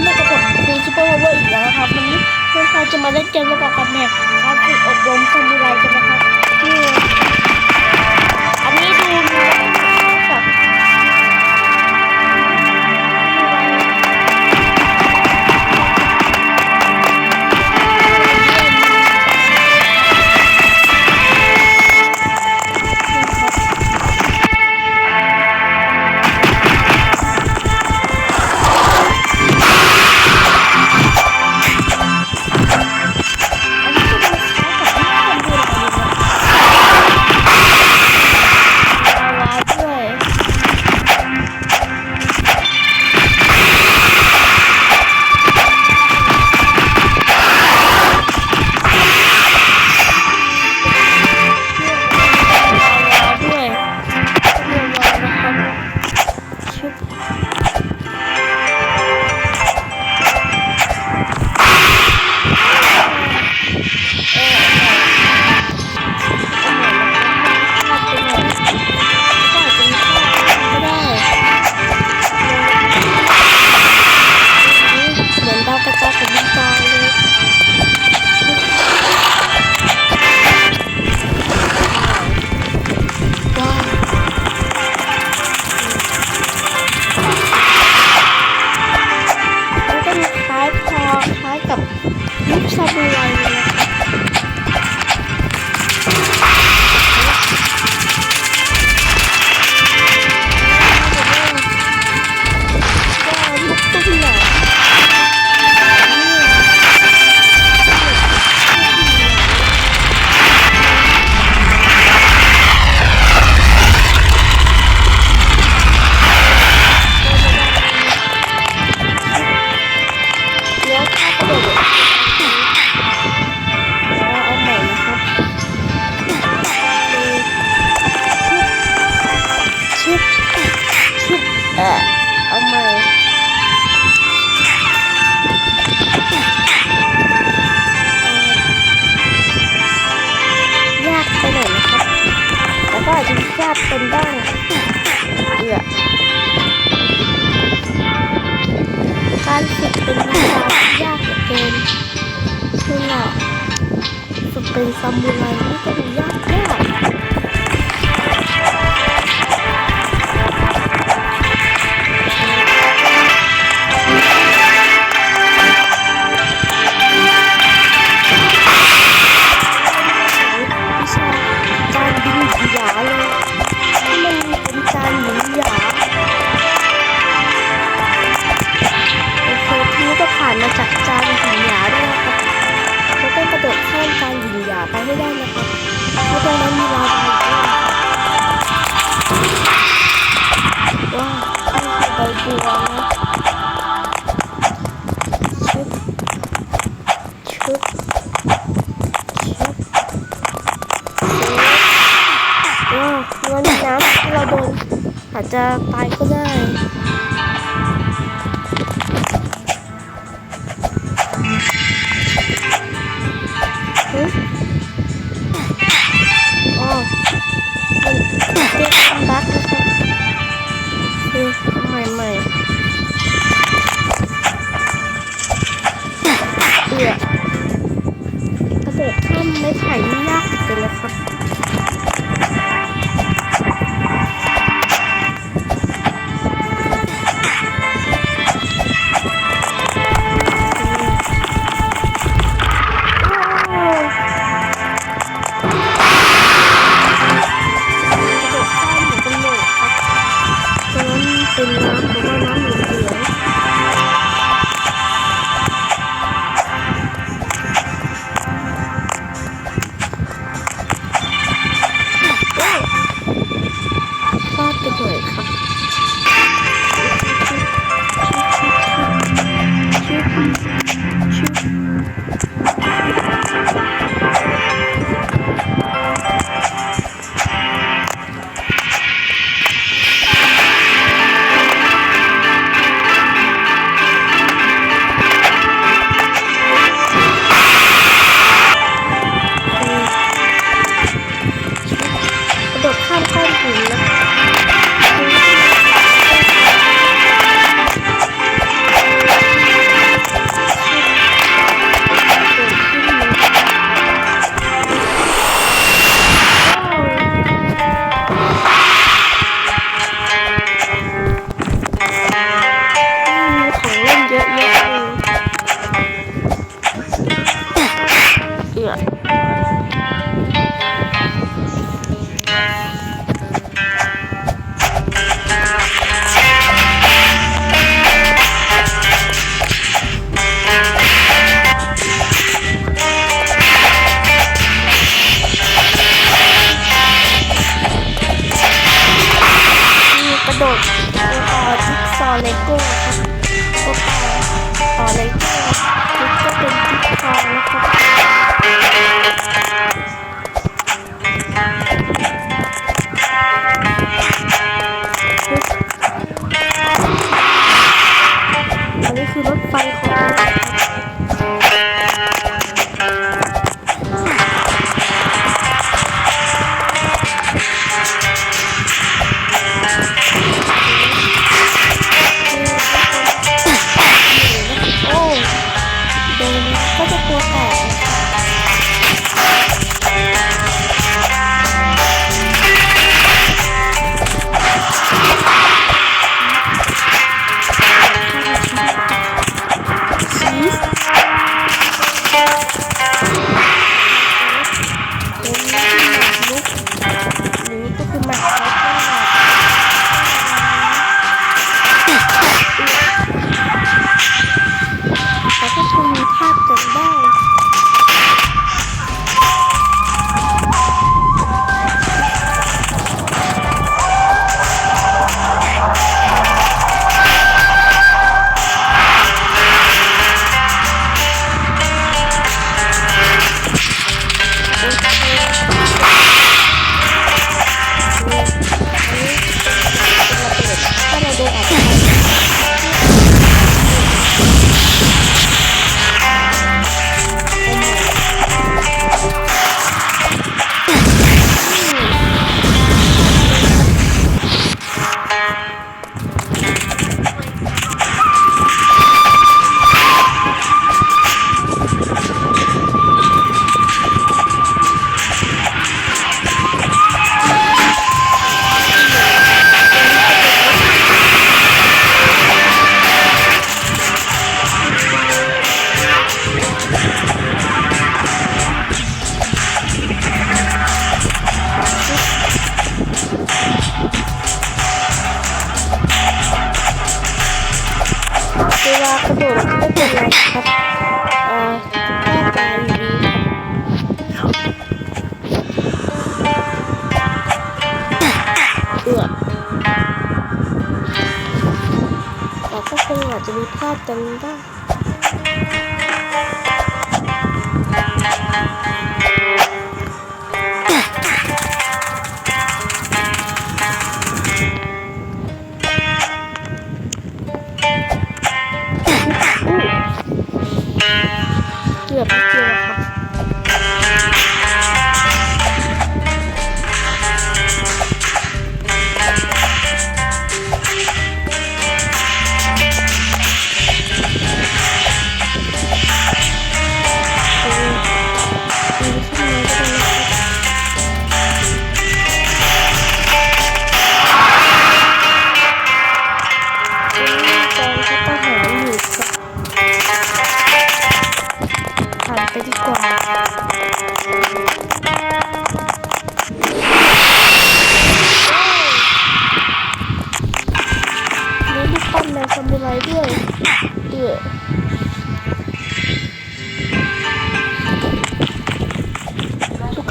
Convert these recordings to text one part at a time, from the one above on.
ผมไม่ประกบฟีซูเปอร์พาวเวอร์อีกแล้วครับวันนี้เนเราจะมาเล่นเกมระบบกับแม่การฝึกอบรมซามูไรกันนะครับนี่อันนี้ดู xong như này cũng rất là giác ตัวชุบชุบชุบว้าวน้ำที่เราโดนอาจจะตายก็ได้ 怎么玩？我帮忙你。 จจะมีพ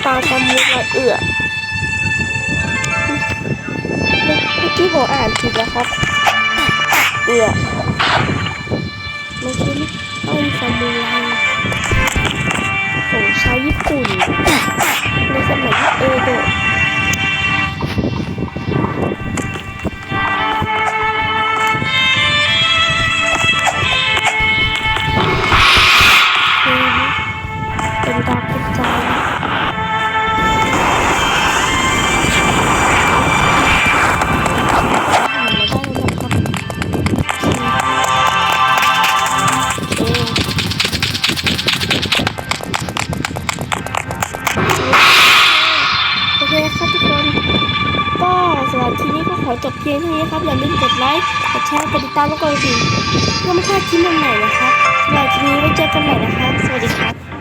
ตุ๊กตาซามูไรเอื้อเมื่อกี้ผมอ่านผิดนะครับเอื้อไม่ใช่ลูกปั้นซามูไรของชาวญี่ปุ่นในสมัยเอโดะ พียงเท่านี้ครับอย่าลืมกดไลค์กดแชร์กดติดตามแล้วก็กดกระดิ่งเพื่อไม่พลาดคลิปใหม่ๆนะครับสำหรับทีนี้ไว้เจอกันใหม่นะครับ สวัสดีครับ